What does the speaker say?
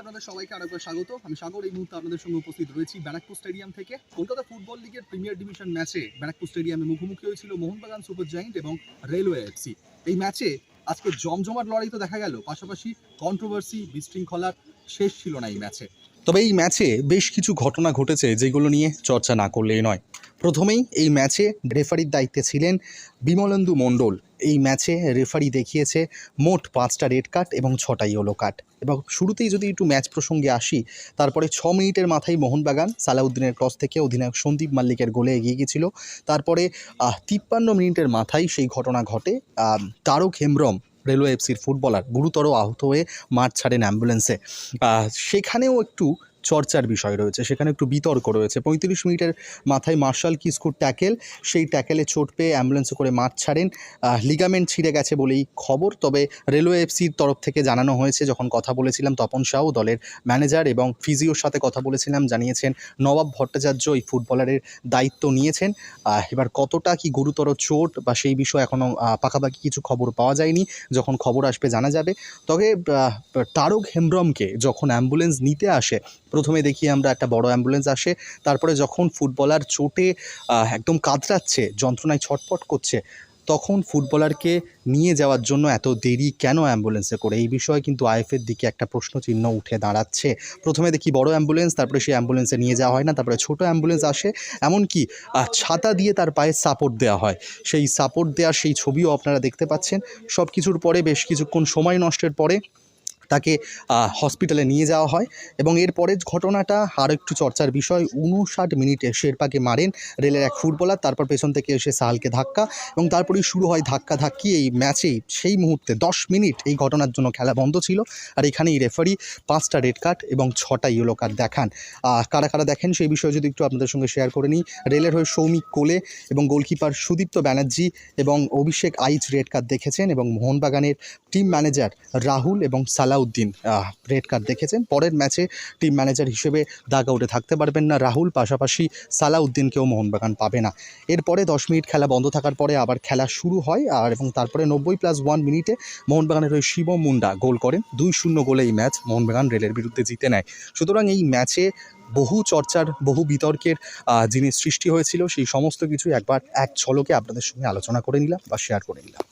আপনাদের সবাইকে আরেকবার স্বাগত। আমি সাগর, এই মুহূর্তে আপনাদের সঙ্গে উপস্থিত রয়েছি ব্যারাকপুর স্টেডিয়াম থেকে। কলকাতা ফুটবল লিগের প্রিমিয়ার ডিভিশন ম্যাচে ব্যারাকপুর স্টেডিয়ামে মুখোমুখি হয়েছিল মোহনবাগান সুপার জায়েন্ট এবং রেলওয়ে এফসি এই ম্যাচে আজকে জমজমাট লড়াই তো দেখা গেল, পাশাপাশি কন্ট্রোভার্সি বিশৃঙ্খলার শেষ ছিল না এই ম্যাচে। তবে এই ম্যাচে বেশ কিছু ঘটনা ঘটেছে যেগুলো নিয়ে চর্চা না করলেই নয়। প্রথমেই এই ম্যাচে রেফারির দায়িত্বে ছিলেন বিমলেন্দু মণ্ডল। এই ম্যাচে রেফারি দেখিয়েছে মোট পাঁচটা রেড কার্ড এবং ছটা ইয়েলো কার্ড এবং শুরুতেই যদি একটু ম্যাচ প্রসঙ্গে আসি, তারপরে ছ মিনিটের মাথায় মোহনবাগান সালাউদ্দিনের ক্রস থেকে অধিনায়ক সন্দীপ মাল্লিকের গোলে এগিয়ে গিয়েছিল। তারপরে তিপ্পান্ন মিনিটের মাথায় সেই ঘটনা ঘটে তারক হেমব্রম রেলওয়ে এফসির ফুটবলার গুরুতর আহত হয়ে মাঠ ছাড়েন অ্যাম্বুলেন্সে সেখানেও একটু চর্চার বিষয় রয়েছে। সেখানে একটু বিতর্ক রয়েছে। পঁয়ত্রিশ মিনিটের মাথায় মার্শাল কিস্কুর ট্যাকেল। সেই ট্যাকেলে চোট পেয়ে অ্যাম্বুলেন্সে করে মাঠ ছাড়েন। লিগামেন্ট ছিঁড়ে গেছে বলেই খবর। তবে রেলওয়ে এফসির তরফ থেকে জানানো হয়েছে, যখন কথা বলেছিলাম তপন শাহ দলের ম্যানেজার এবং ফিজিওর সাথে কথা বলেছিলাম, জানিয়েছেন নবাব ভট্টাচার্য এই ফুটবলারের দায়িত্ব নিয়েছেন। এবার কতটা কি গুরুতর চোট বা সেই বিষয়ে এখনও পাকাপাকি কিছু খবর পাওয়া যায়নি, যখন খবর আসবে জানা যাবে। তবে তারক হেমব্রমকে যখন অ্যাম্বুলেন্স নিতে আসে প্রথমে দেখি আমরা একটা বড় অ্যাম্বুলেন্স আসে, তারপরে যখন ফুটবলার চোটে একদম কাতরাচ্ছে, যন্ত্রণায় ছটপট করছে, তখন ফুটবলারকে নিয়ে যাওয়ার জন্য এত দেরি কেন অ্যাম্বুলেন্সে করে? এই বিষয়ে কিন্তু আইএফের দিকে একটা প্রশ্নচিহ্ন উঠে দাঁড়াচ্ছে। প্রথমে দেখি বড় অ্যাম্বুলেন্স তারপরে সেই অ্যাম্বুলেন্সে নিয়ে যাওয়া হয় না, তারপরে ছোট অ্যাম্বুলেন্স আসে, এমনকি ছাতা দিয়ে তার পায়ে সাপোর্ট দেওয়া হয়। সেই সাপোর্ট দেওয়ার সেই ছবিও আপনারা দেখতে পাচ্ছেন। সব কিছুর পরে বেশ কিছুক্ষণ সময় নষ্টের পরে তাকে হসপিটালে নিয়ে যাওয়া হয় এবং এর পরের ঘটনাটা আরও একটু চর্চার বিষয়। উনষাট মিনিটে শেরপাকে মারেন রেলের এক ফুটবলার, তারপর পেছন থেকে এসে সাহালকে ধাক্কা এবং তারপরেই শুরু হয় ধাক্কা ধাক্কি এই ম্যাচেই সেই মুহূর্তে দশ মিনিট এই ঘটনার জন্য খেলা বন্ধ ছিল আর এখানেই রেফারি পাঁচটা রেড কার্ড এবং ছটা ইয়েলো কার্ড দেখান। কারা কারা দেখেন সেই বিষয়ে যদি একটু আপনাদের সঙ্গে শেয়ার করে নিই। রেলের হয়ে সৌমিক কোলে এবং গোলকিপার সুদীপ্ত ব্যানার্জি এবং অভিষেক আইচ রেড কার্ড দেখেছেন এবং মোহনবাগানের টিম ম্যানেজার রাহুল এবং সালাউদ্দিন রেড কার্ড দেখেছেন। পরের ম্যাচে টিম ম্যানেজার হিসেবে দাগ আউটে থাকতে পারবেন না রাহুল, পাশাপাশি সালাউদ্দিনকেও মোহনবাগান পাবে না। এরপরে দশ মিনিট খেলা বন্ধ থাকার পরে আবার খেলা শুরু হয়, আর এবং তারপরে নব্বই প্লাস ওয়ান মিনিটে মোহনবাগানের ওই শিব মুন্ডা গোল করেন। দুই শূন্য গোলে এই ম্যাচ মোহনবাগান রেলের বিরুদ্ধে জিতে নেয়। সুতরাং এই ম্যাচে বহু চর্চার, বহু বিতর্কের জিনিস সৃষ্টি হয়েছিল। সেই সমস্ত কিছু একবার এক ঝলকে আপনাদের সঙ্গে আলোচনা করে নিলাম বা শেয়ার করে নিলাম।